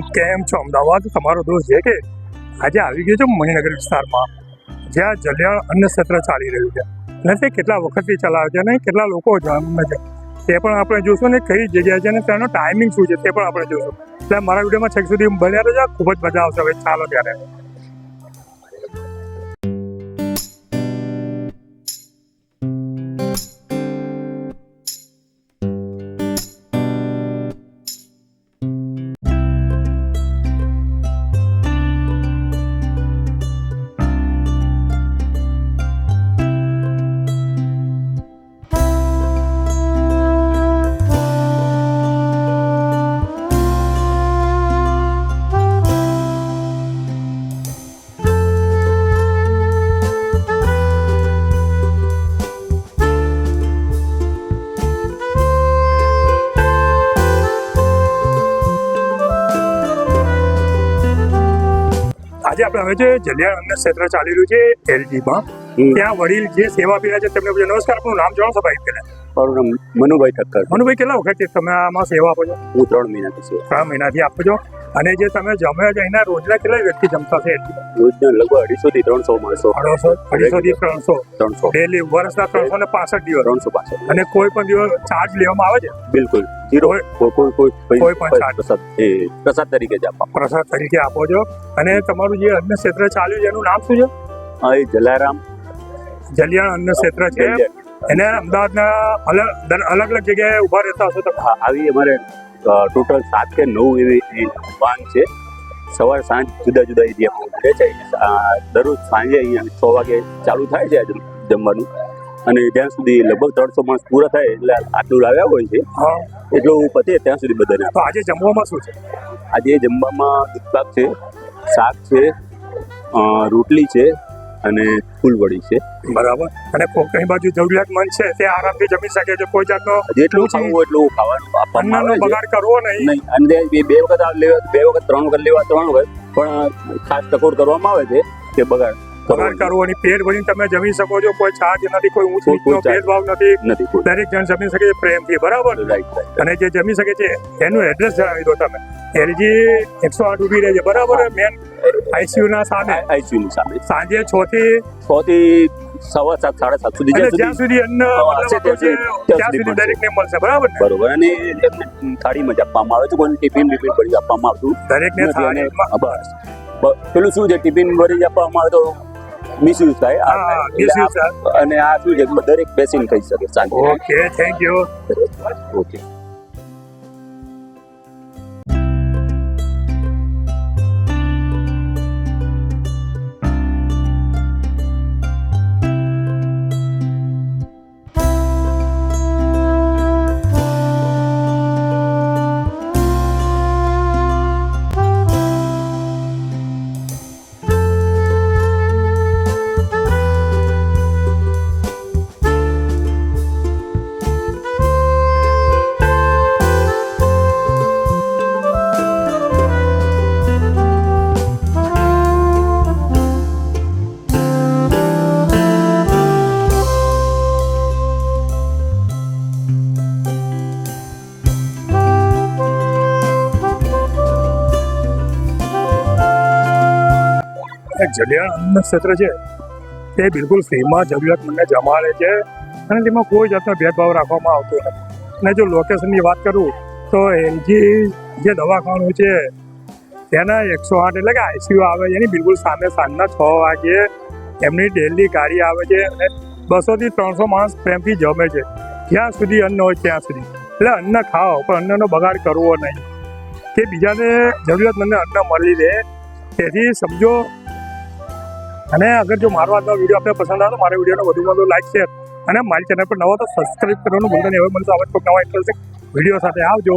કેમ છો? અમદાવાદ તમારો દોસ્ત છે કે? આજે આવી ગયો છે મણિનગર વિસ્તારમાં, જ્યાં જલિયાણ અન્ન સત્ર ચાલી રહ્યું છે. અને તે કેટલા વખતથી ચલાવે છે અને કેટલા લોકો જન્મે છે? તે પણ આપણે જોશું ને કઈ જગ્યાએ છે અને તેનો ટાઈમિંગ શું છે તે પણ આપણે જોશું. એટલે મારા વિડીયોમાં છેક સુધી બન્યા રહેજો. ખૂબ જ મજા આવશે. હવે ચાલો ત્યારે. આજે આપણે હવે છે જલિયાણ અન્ન ક્ષેત્ર ચાલી રહ્યું છે એલજીમાં માં ત્યાં વડીલ જે સેવા આપી છે તેમને નમસ્કાર આપનું નામ જણાવશો ભાઈ પહેલા? મારું નામ મનુભાઈ ઠક્કર મનુભાઈ કેટલા વખતથી તમે આમાં સેવા આપો છો? હું ત્રણ મહિનાથી છું ત્રણ મહિનાથી આપો છો? અને જે તમે જમે છે એના રોજના કેટલા વ્યક્તિ જમતા છે રોજના લગભગ અઢીસો થી ત્રણસો માણસો. અઢીસો અઢીસો થી ત્રણસો? ત્રણસો. ડેલી વર્ષના ત્રણસો ને પાસઠ દિવસ? ત્રણસો પાસઠ. અને કોઈ પણ દિવસ ચાર્જ લેવામાં આવે છે? બિલકુલ. જીરો કોઈ કોઈ કોઈ કોઈ પણ ચાર્જ. પ્રસાદ એ પ્રસાદ તરીકે જ આપવા. પ્રસાદ તરીકે આપો છો. અને તમારું જે અન્ન ક્ષેત્ર ચાલ્યું છે એનું નામ શું છે? એ જલારામ. જલિયાણ અન્ન ક્ષેત્ર છે. એને અમદાવાદના અલગ અલગ અલગ જગ્યાએ ઊભા રહેતા હશો તો આવી અમારે ટોટલ સાત કે નવ એવી વાન છે. સવાર સાંજ જુદા જુદા એરિયામાં ઉભરે છે. દરરોજ સાંજે અહીંયા છ વાગે ચાલુ થાય છે જમવાનું. અને જ્યાં સુધી લગભગ ત્રણસો માણસ પૂરા થાય એટલે આટલું લાવ્યા હોય છે. એટલું પતે ત્યાં સુધી બધાને તો આજે જમવામાં શું છે? આજે જમવામાં દૂધપાક છે શાક છે રોટલી છે અને ફૂલવડી છે. બરાબર. અને કોઈ બાજુ જરૂરિયાતમંદ છે તે આરામથી જમી શકે છે. કોઈ જાતનો જેટલું ખાવું એટલું ખાવાનું અન્નનો બગાડ કરવો નહીં. નહીં અને બે બે વખત લેવા બે વખત ત્રણ વખત લેવા ત્રણ વખત પણ ખાસ ટકોર કરવામાં આવે છે કે બગાડ બગાડ કરવો નહીં. પેટ ભરીને તમે જમી શકો છો. કોઈ ચાર્જ નથી કોઈ ઊંચ કોઈ ભેદભાવ નથી. નથી દરેક જણ જમી શકે છે પ્રેમથી બરાબર? અને જે જમી શકે છે એનું એડ્રેસ જણાવી દો તમે. એલજી એકસો આઠ ઊભી રહે છે. બરાબર? મેન આઈસીયુ ના સામે? આઈસીયુ ની સામે. સાંજે છ થી છ થી સવા સાત સાડા સાત સુધી જ્યાં સુધી અન્ન હા, છે ત્યાં સુધી- મળશે. દરેકને મળશે બરાબર બરોબર અને થાળીમાં જ આપવામાં આવે છે કોઈ ટિફિન બિફિન ભરી આપવામાં આવતું દરેકને થાળીમાં? બસ. પેલું શું છે ટિફિન ભરી આપવામાં આવે તો મિસયુઝ થાય અને આ શું છે દરેક બેસીને ખાઈ શકે okay thank you. Okay. Jaliyan અન્ન ક્ષેત્ર છે, તે બિલકુલ ફ્રીમાં જરૂરિયાતમંદને જમાડે છે અને તેમાં કોઈ જાતનો ભેદભાવ રાખવામાં આવતો નથી. અને જો લોકેશનની વાત કરું, તો એલજી જે દવાખાનું છે, તેના એકસો આઠ એટલે કે આઈસીયુ આવે છે, એની બિલકુલ સામે સાંજના છ વાગ્યે એમની ડેલી ગાડી આવે છે અને બસોથી ત્રણસો માણસ પ્રેમથી જમે છે. જ્યાં સુધી અન્ન હોય ત્યાં સુધી. એટલે અન્ન ખાઓ, પણ અન્નનો બગાડ કરવો નહીં. કે બીજાને જરૂરિયાતમંદને અન્ન મળી રહે, તેથી સમજો અને અગર જો મારો આજનો વીડિયો આપને પસંદ આવે તો મારા વિડીયોને વધુમાં વધુ લાઈક શેર અને મારી ચેનલ પર નવો તો સબસ્ક્રાઇબ કરવાનું ભૂલતા નહીં. હવે મને તો આવા જ નવા ઇન્ટરેસ્ટિંગ વીડિયો સાથે આવજો.